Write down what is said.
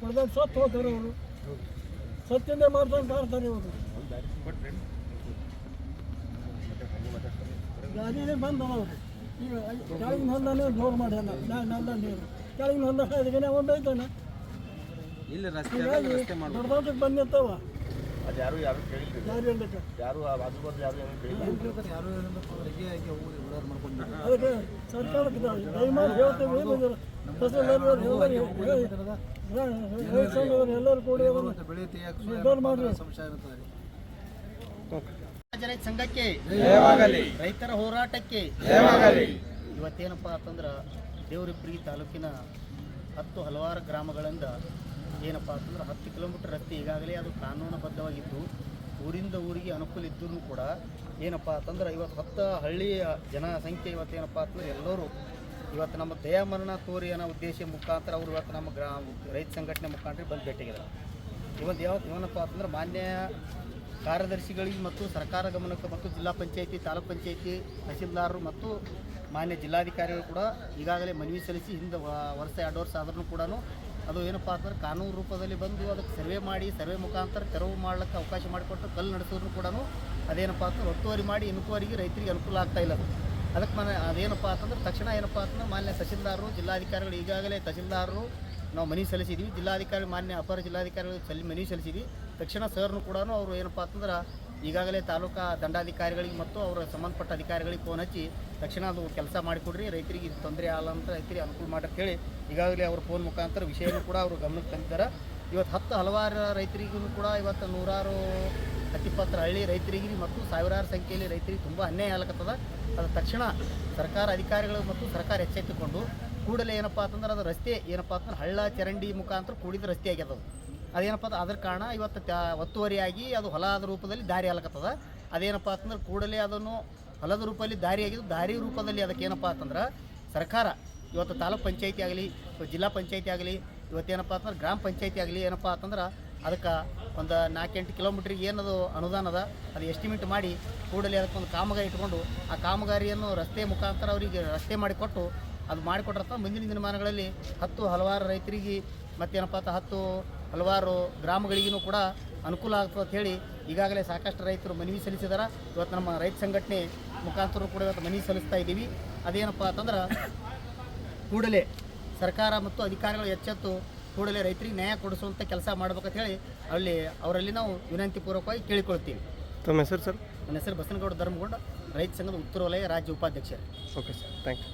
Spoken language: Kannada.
ಹೊಡೆದಾಗ ಸತ್ತು ಹೋಗ್ತಾರೆ ಅವರು. ಸತ್ತಿಂದ ಮಾಡ್ಕೊಂಡು ಮಾಡ್ತಾರೆ ಇವರು. ಗಾಡಿನೇ ಬಂದವ ಅವರು. ಈಗ ಕೆಳಗಿನ ಹೊಂದನೇ ಜೋರು ಮಾಡ್ಯಾನ. ನಲ್ಲ ನೀರು. ಕೆಳಗಿನ ಹೊಂದ ಅದಕ್ಕೆ ಒಂದು ಐತಾನೆ ಇಲ್ಲಿ ರಸ್ತೆ ಹೀಗಾಗಿ ರಸ್ತೆ ಮಾಡ್ಬೇಕು. ದೊಡ್ಡದಕ್ಕೆ ಬಂದು ನಿಂತವ ಅದು ಯಾರು ಯಾರು ಕೇಳಿಲ್ಲ ಯಾರು ಹೇಳಕ್ಕೆ ಯಾರು ಆ ಬಾಜು ಯಾರು ಏನು ಕೇಳಿಲ್ಲ ಅದಕ್ಕೆ ಸರ್ಕಾರಕ್ಕೆ ದಯಮಾಡಿ ಹೇಳ್ತೇವೆ ಎಲ್ಲರೂ ಕೂಡಿ ರೈತ ಸಂಘಕ್ಕೆ ರೈತರ ಹೋರಾಟಕ್ಕೆ ಇವತ್ತೇನಪ್ಪ ಅಂತಂದ್ರೆ ದೇವರಿಪ್ರಿ ತಾಲೂಕಿನ ಹತ್ತು ಹಲವಾರು ಗ್ರಾಮಗಳಿಂದ ಏನಪ್ಪ ಅಂತಂದ್ರೆ ಹತ್ತು ಕಿಲೋಮೀಟರ್ ರಸ್ತೆ ಈಗಾಗಲೇ ಅದು ಕಾನೂನುಬದ್ಧವಾಗಿದ್ದು ಊರಿಂದ ಊರಿಗೆ ಅನುಕೂಲ ಇದ್ದರೂ ಕೂಡ ಏನಪ್ಪ ಅಂತಂದ್ರೆ ಇವತ್ತು ಹತ್ತು ಹಳ್ಳಿಯ ಜನಸಂಖ್ಯೆ ಇವತ್ತೇನಪ್ಪ ಅಂತಂದ್ರೆ ಎಲ್ಲರೂ ಇವತ್ತು ನಮ್ಮ ದಯಾಮರಣ ತೋರಿ ಅನ್ನೋ ಉದ್ದೇಶ ಮುಖಾಂತರ ಅವರು ಇವತ್ತು ನಮ್ಮ ಗ್ರಾಮ ರೈತ ಸಂಘಟನೆ ಮುಖಾಂತರ ಬಂದು ಭೇಟಿಯಾಗಿದ್ದಾರೆ ಇವತ್ತು ಯಾವ ಏನಪ್ಪ ಅಂತಂದ್ರೆ ಮಾನ್ಯ ಕಾರ್ಯದರ್ಶಿಗಳಿಗೆ ಮತ್ತು ಸರ್ಕಾರ ಗಮನಕ್ಕೆ ಮತ್ತು ಜಿಲ್ಲಾ ಪಂಚಾಯಿತಿ, ತಾಲೂಕು ಪಂಚಾಯಿತಿ ತಹಸೀಲ್ದಾರರು ಮತ್ತು ಮಾನ್ಯ ಜಿಲ್ಲಾಧಿಕಾರಿಗಳು ಕೂಡ ಈಗಾಗಲೇ ಮನವಿ ಸಲ್ಲಿಸಿ ಹಿಂದೆ ವರ್ಷ ಎರಡು ವರ್ಷ ಆದ್ರೂ ಕೂಡ ಅದು ಏನಪ್ಪ ಅಂತಂದ್ರೆ ಕಾನೂನು ರೂಪದಲ್ಲಿ ಬಂದು ಅದಕ್ಕೆ ಸರ್ವೆ ಮಾಡಿ, ಸರ್ವೆ ಮುಖಾಂತರ ತೆರವು ಮಾಡ್ಲಿಕ್ಕೆ ಅವಕಾಶ ಮಾಡಿಕೊಟ್ಟು ಕಲ್ಲು ನಡೆಸೋದ್ರು ಕೂಡ ಅದೇನಪ್ಪ ಅಂತ ಒತ್ತುವರಿ ಮಾಡಿ, ಇನ್ಕ್ವರಿಗೆ ರೈತರಿಗೆ ಅನುಕೂಲ ಆಗ್ತಾ ಇಲ್ಲ ಅದಕ್ಕೆ ಮನೆ ಅದೇನಪ್ಪ ಅಂತಂದ್ರೆ ತಕ್ಷಣ ಏನಪ್ಪ ಅಂತಂದ್ರೆ ಮಾನ್ಯ ತಹಸೀಲ್ದಾರರು, ಜಿಲ್ಲಾಧಿಕಾರಿಗಳು ಈಗಾಗಲೇ ತಹಸೀಲ್ದಾರರು ನಾವು ಮನವಿ ಸಲ್ಲಿಸಿದ್ವಿ. ಜಿಲ್ಲಾಧಿಕಾರಿ ಮಾನ್ಯ ಅಪರ ಜಿಲ್ಲಾಧಿಕಾರಿಗಳು ಸಲ್ಲಿ ಮನವಿ ಸಲ್ಲಿಸಿದ್ವಿ. ತಕ್ಷಣ ಸರ್ನು ಕೂಡ ಅವರು ಏನಪ್ಪ ಅಂತಂದ್ರೆ ಈಗಾಗಲೇ ತಾಲೂಕಾ ದಂಡಾಧಿಕಾರಿಗಳಿಗೆ ಮತ್ತು ಅವರ ಸಂಬಂಧಪಟ್ಟ ಅಧಿಕಾರಿಗಳಿಗೆ ಫೋನ್ ಹಚ್ಚಿ ತಕ್ಷಣ ಅದು ಕೆಲಸ ಮಾಡಿಕೊಡ್ರಿ, ರೈತರಿಗೆ ಇದು ತೊಂದರೆ ಆಗಲ್ಲ ಅಂತ ರೈತರಿಗೆ ಅನುಕೂಲ ಮಾಡಿ ಅಂತ ಹೇಳಿ ಈಗಾಗಲೇ ಅವ್ರ ಫೋನ್ ಮುಖಾಂತರ ವಿಷಯನೂ ಕೂಡ ಅವರು ಗಮನಕ್ಕೆ ತಂದಿದ್ದಾರೆ. ಇವತ್ತು ಹತ್ತು ಹಲವಾರು ರೈತರಿಗೂ ಕೂಡ ಇವತ್ತು ನೂರಾರು ಹತ್ತಿಪ್ಪತ್ತರ ಹಳ್ಳಿ ರೈತರಿಗೆ ಮತ್ತು ಸಾವಿರಾರು ಸಂಖ್ಯೆಯಲ್ಲಿ ರೈತರಿಗೆ ತುಂಬ ಅನ್ಯಾಯ ಆಗ್ಲತ್ತದ ಅದು ತಕ್ಷಣ ಸರ್ಕಾರ ಅಧಿಕಾರಿಗಳು ಮತ್ತು ಸರ್ಕಾರ ಎಚ್ಚೆತ್ತುಕೊಂಡು ಕೂಡಲೇ ಏನಪ್ಪ ಅಂತಂದ್ರೆ ಅದು ರಸ್ತೆ ಏನಪ್ಪ ಅಂತಂದ್ರೆ ಹಳ್ಳ ಚರಂಡಿ ಮುಖಾಂತರ ಕೂಡಿದ ರಸ್ತೆ ಆಗ್ಯದ ಅದು. ಅದೇನಪ್ಪ ಅಂದ್ರೆ ಅದ್ರ ಕಾರಣ ಇವತ್ತು ಒತ್ತುವರಿಯಾಗಿ ಅದು ಹೊಲದ ರೂಪದಲ್ಲಿ ದಾರಿ ಆಗ್ಲಕತ್ತದ. ಅದೇನಪ್ಪ ಅಂತಂದ್ರೆ ಕೂಡಲೇ ಅದನ್ನು ಹೊಲದ ರೂಪದಲ್ಲಿ ದಾರಿ ಆಗಿದ್ದು ದಾರಿ ರೂಪದಲ್ಲಿ ಅದಕ್ಕೆ ಏನಪ್ಪ ಅಂತಂದ್ರೆ ಸರ್ಕಾರ ಇವತ್ತು ತಾಲೂಕ್ ಪಂಚಾಯತಿ ಆಗಲಿ, ಜಿಲ್ಲಾ ಪಂಚಾಯತಿ ಆಗಲಿ, ಇವತ್ತೇನಪ್ಪ ಅಂತಂದ್ರೆ ಗ್ರಾಮ ಪಂಚಾಯತಿ ಆಗಲಿ ಏನಪ್ಪ ಅಂತಂದ್ರೆ ಅದಕ್ಕೆ ಒಂದು ನಾಲ್ಕೆಂಟು ಕಿಲೋಮೀಟ್ರಿಗೆ ಏನದು ಅನುದಾನ ಅದ, ಅದು ಎಸ್ಟಿಮೇಟ್ ಮಾಡಿ ಕೂಡಲೇ ಅದಕ್ಕೆ ಒಂದು ಕಾಮಗಾರಿ ಇಟ್ಕೊಂಡು ಆ ಕಾಮಗಾರಿಯನ್ನು ರಸ್ತೆ ಮುಖಾಂತರ ಅವರಿಗೆ ರಸ್ತೆ ಮಾಡಿಕೊಟ್ಟು ಅದು ಮಾಡಿಕೊಟ್ರಪ್ಪ ಮುಂದಿನ ದಿನಮಾನಗಳಲ್ಲಿ ಹತ್ತು ಹಲವಾರು ರೈತರಿಗೆ ಮತ್ತೇನಪ್ಪ ಅಂತ ಹತ್ತು ಹಲವಾರು ಗ್ರಾಮಗಳಿಗೂ ಕೂಡ ಅನುಕೂಲ ಆಗ್ತದೆ ಅಂತ ಹೇಳಿ ಈಗಾಗಲೇ ಸಾಕಷ್ಟು ರೈತರು ಮನವಿ ಸಲ್ಲಿಸಿದಾರೆ. ಇವತ್ತು ನಮ್ಮ ರೈತ ಸಂಘಟನೆ ಮುಖಾಂತರ ಕೂಡ ಇವತ್ತು ಮನವಿ ಸಲ್ಲಿಸ್ತಾ ಇದ್ದೀವಿ. ಅದೇನಪ್ಪ ಅಂತಂದ್ರೆ ಕೂಡಲೇ ಸರ್ಕಾರ ಮತ್ತು ಅಧಿಕಾರಿಗಳು ಎಚ್ಚೆತ್ತು ಕೂಡಲೇ ರೈತರಿಗೆ ನ್ಯಾಯ ಕೊಡಿಸುವಂಥ ಕೆಲಸ ಮಾಡ್ಬೇಕಂತ ಹೇಳಿ ಅಲ್ಲಿ ಅವರಲ್ಲಿ ನಾವು ವಿನಂತಿ ಪೂರ್ವಕವಾಗಿ ಕೇಳಿಕೊಳ್ತೀವಿ. ತಮ್ಮ ಹೆಸರು ಸರ್? ನನ್ನ ಹೆಸರು ಬಸನಗೌಡ ಧರ್ಮಗೌಡ ರೈತ ಸಂಘದ ಉತ್ತರ ವಲಯ ರಾಜ್ಯ ಉಪಾಧ್ಯಕ್ಷರು ಓಕೆ ಸರ್ ಥ್ಯಾಂಕ್ ಯು.